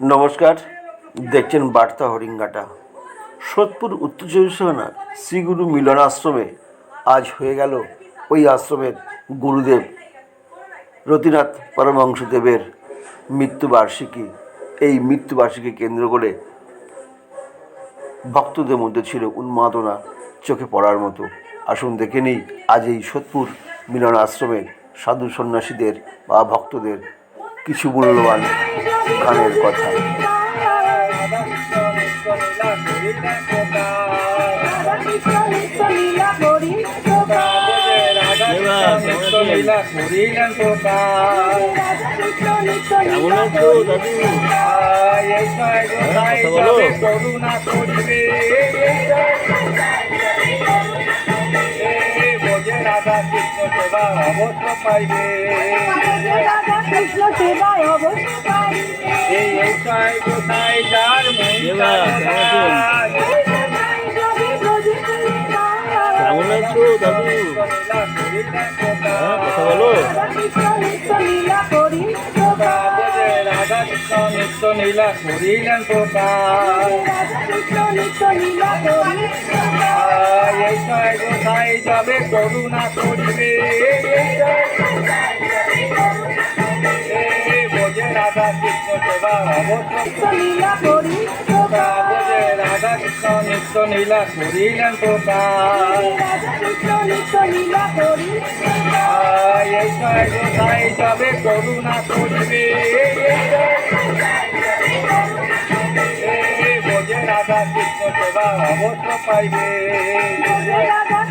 নমস্কার, দেখছেন বার্তা হরিঙ্গাটা। সোদপুর উত্তর চব্বিশ পরগনার শ্রীগুরু মিলন আশ্রমে আজ হয়ে গেল ওই আশ্রমের গুরুদেব রতিনাথ পরমহংসদেবের মৃত্যুবার্ষিকী। এই মৃত্যুবার্ষিকী কেন্দ্র করে ভক্তদের মধ্যে ছিল উন্মাদনা চোখে পড়ার মতো। আসুন দেখে নিই, আজ এই সোদপুর মিলন আশ্রমের সাধু সন্ন্যাসীদের বা ভক্তদের কিছু মূল্যবান গানের কথা। কেমন আছো দাদু করুণা করিবে রাধা কৃষ্ণ সেবা অবশ্য পাইবে কৃষ্ণ সেবায় অবশ্য এই এইটাই কোথায় যার কেমন আছো? দাদু হ্যাঁ কথা নিত্য নীলা করিলেন যাবে করুণা করিবে। এই বোঝে রাধা কৃষ্ণ সেবা অবশ্য বোঝে রাধা কৃষ্ণ নিত্য নীলা করিলেন কোথায় যাবে করুণা করিবে। কৃষ্ণ সেবা অবশ্য পাইবে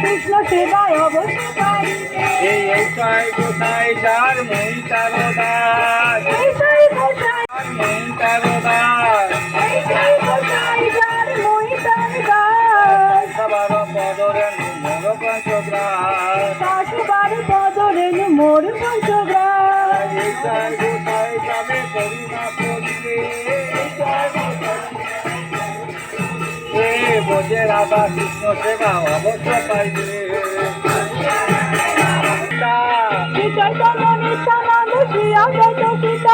কৃষ্ণ সেবায় অবশ্য তার বোঝে রাধা কৃষ্ণ সেবা অবশ্য পাইবে। অদ্বৈত পিতা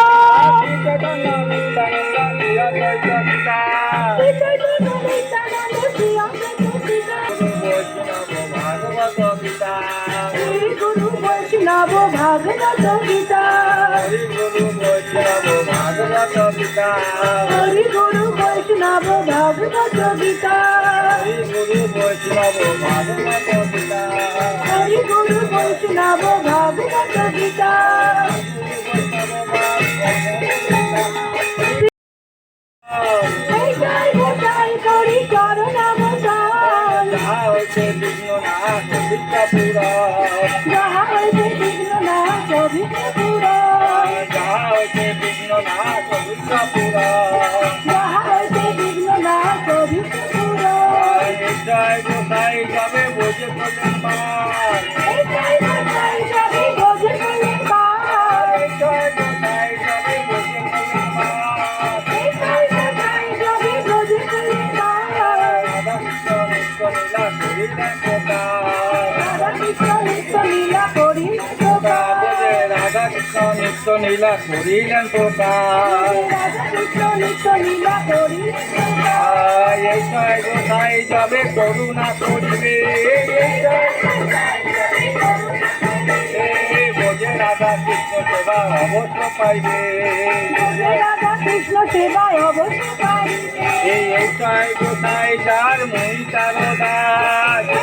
শ্রী চৈতন্য নিত্যানন্দ শ্রী অদ্বৈত পিতা শ্রী গুরু বৈষ্ণব ভাগবত গীতা। হরি গুরু বৈষ্ণব ভাগবত গীতা হরি গুরু বৈষ্ণব ভাগবত গীতা এইটাই গোটাই করি লীলা করিলেন জয় গোসাই যাবে করুণা করিবে? বোঝে রাধা কৃষ্ণ সেবা অবশ্য পাইবে। কৃষ্ণ সেবায় অবশ্য পাই এই তার দাস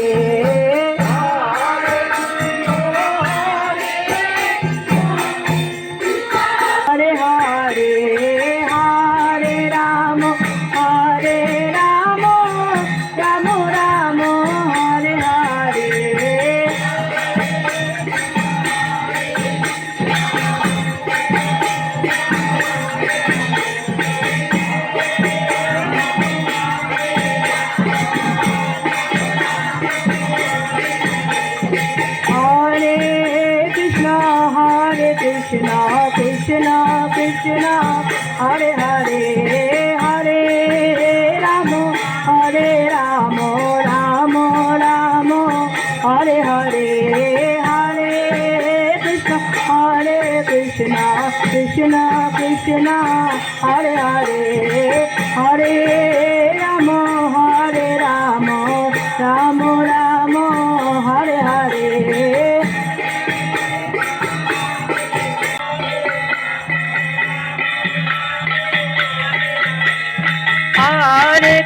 Yeah. হরে রাম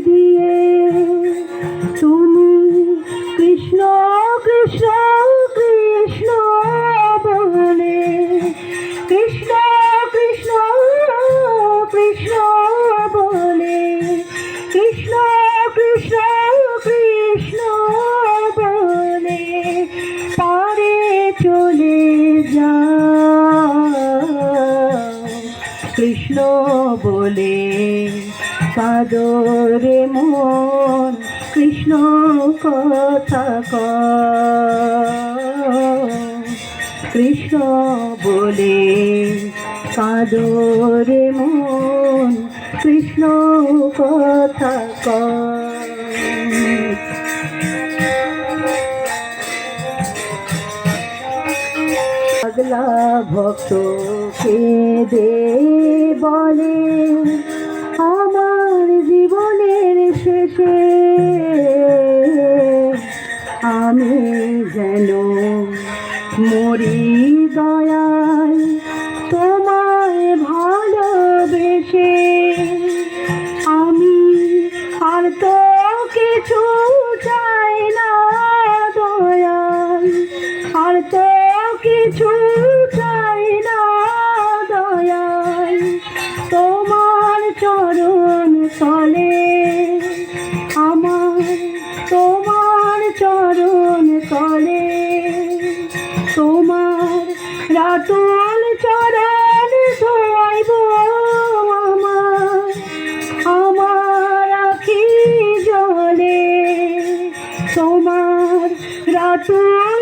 দিয়ে। তুমি কৃষ্ণ কৃষ্ণ কৃষ্ণ বলে। কৃষ্ণ কৃষ্ণ কৃষ্ণ বলে। কৃষ্ণ কৃষ্ণ কৃষ্ণ বলে। পারে চলে যা। কৃষ্ণ বলে। কাদরে মন কৃষ্ণ কথা। কৃষ্ণ বলে কাদরে মন কৃষ্ণ কথা। পাগলা ভক্ত দে বলে, আমার শেষে আমি যেন মরি দয়াল তোমায় ভালোবেসে। আমি আর তো কিছু চাই না দয়াল। আর তো কিছু চাই না দয়াল। তোমার চরণ তলে কত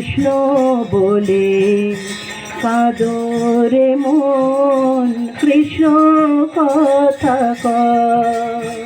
কৃষ্ণ বলে কাদরে মন কৃষ্ণ কথা কয়।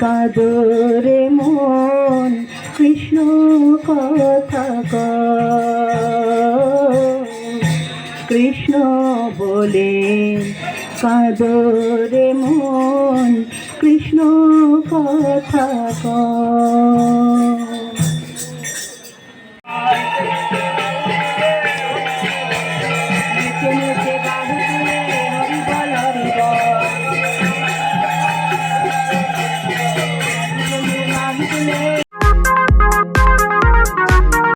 কাদরে মন কৃষ্ণ কথা। কৃষ্ণ বলে কাদরে মন কৃষ্ণ কথা।